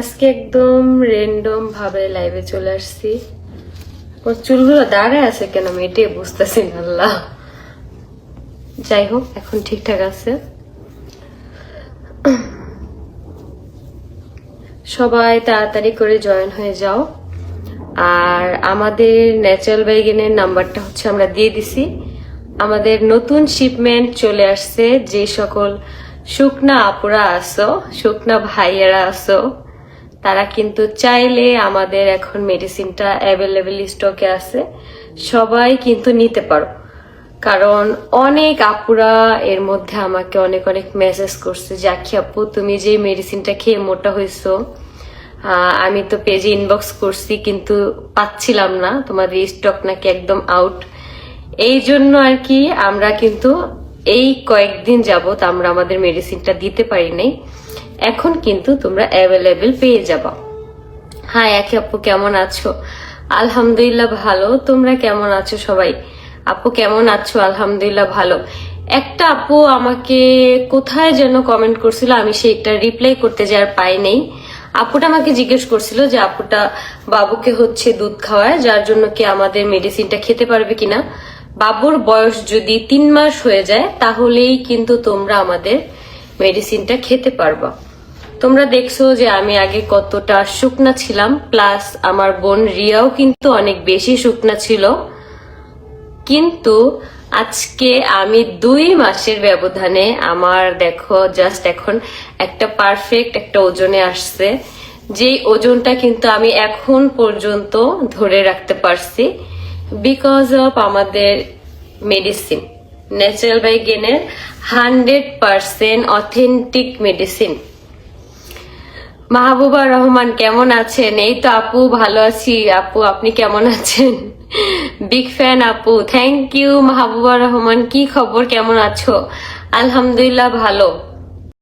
আজকে একদম র্যান্ডম ভাবে লাইভে চলে আসছি। ওর চুলগুলো দাঁড়ায় আছে কেন এটাই বুঝতেছি না, আল্লাহ। যাই হোক, এখন ঠিকঠাক আছে। সবাই তাড়াতাড়ি করে জয়েন হয়ে যাও। আর আমাদের ন্যাচারাল বাইগেনের নাম্বারটা হচ্ছে আমরা দিয়ে দিছি। আমাদের নতুন শিপমেন্ট চলে আসছে, যে সকল শুকনা আপুরা আসো শুকনা ভাইয়েরা আসো তারা কিন্তু চাইলে আমাদের এখন মেডিসিনটা অ্যাভেলেবেল স্টকে আছে। সবাই কিন্তু নিতে পারো। কারণ অনেক আপুরা এর মধ্যে আমাকে অনেক অনেক মেসেজ করছে, জাকি আপু, তুমি যে মেডিসিনটা খেয়ে মোটা হয়েছো আমি তো পেজে ইনবক্স করছি, কিন্তু পাচ্ছিলাম না। তোমাদের স্টক নাকি একদম আউট এই জন্য আর কি আমরা কিন্তু এই কয়েকদিন যাবত আমরা আমাদের মেডিসিনটা দিতে পারি নাই। এখন কিন্তু তোমরা অ্যাভেলেবেল পেয়ে যাবা। হ্যাঁ একে আপু, কেমন আছো? আলহামদুলিল্লাহ ভালো। তোমরা কেমন আছো সবাই? আপু, কেমন আছো? আলহামদুলিল্লাহ ভালো। একটা আপু আমাকে কোথায় যেন কমেন্ট করছিল, আমি সেইটা রিপ্লাই করতে যার পাই নেই। আপুটা আমাকে জিজ্ঞেস করছিল যে আপুটা বাবুকে হচ্ছে দুধ খাওয়ায়, যার জন্য কি আমাদের মেডিসিনটা খেতে পারবে কিনা? বাবুর বয়স যদি তিন মাস হয়ে যায়, তাহলেই কিন্তু তোমরা আমাদের মেডিসিনটা খেতে পারবা। তোমরা দেখছ যে আমি আগে কতটা শুকনা ছিলাম প্লাস আমার বোন রিয়াও কিন্তু অনেক বেশি শুকনা ছিল। কিন্তু আজকে আমি দুই মাসের ব্যবধানে আমার, দেখো জাস্ট এখন একটা পারফেক্ট একটা ওজনে আসছে। যেই ওজনটা কিন্তু আমি এখন পর্যন্ত ধরে রাখতে পারছি। বিকজ অফ আমাদের medicine natural by গেনের hundred percent authentic medicine Mahbuba Rahman, কেমন আছেন? এই তো আপু, ভালো আছি। আপু, আপনি কেমন আছেন? বিগ ফ্যান আপু। Thank you Mahbuba Rahman. কি খবর? কেমন আছো? আলহামদুলিল্লাহ, ভালো।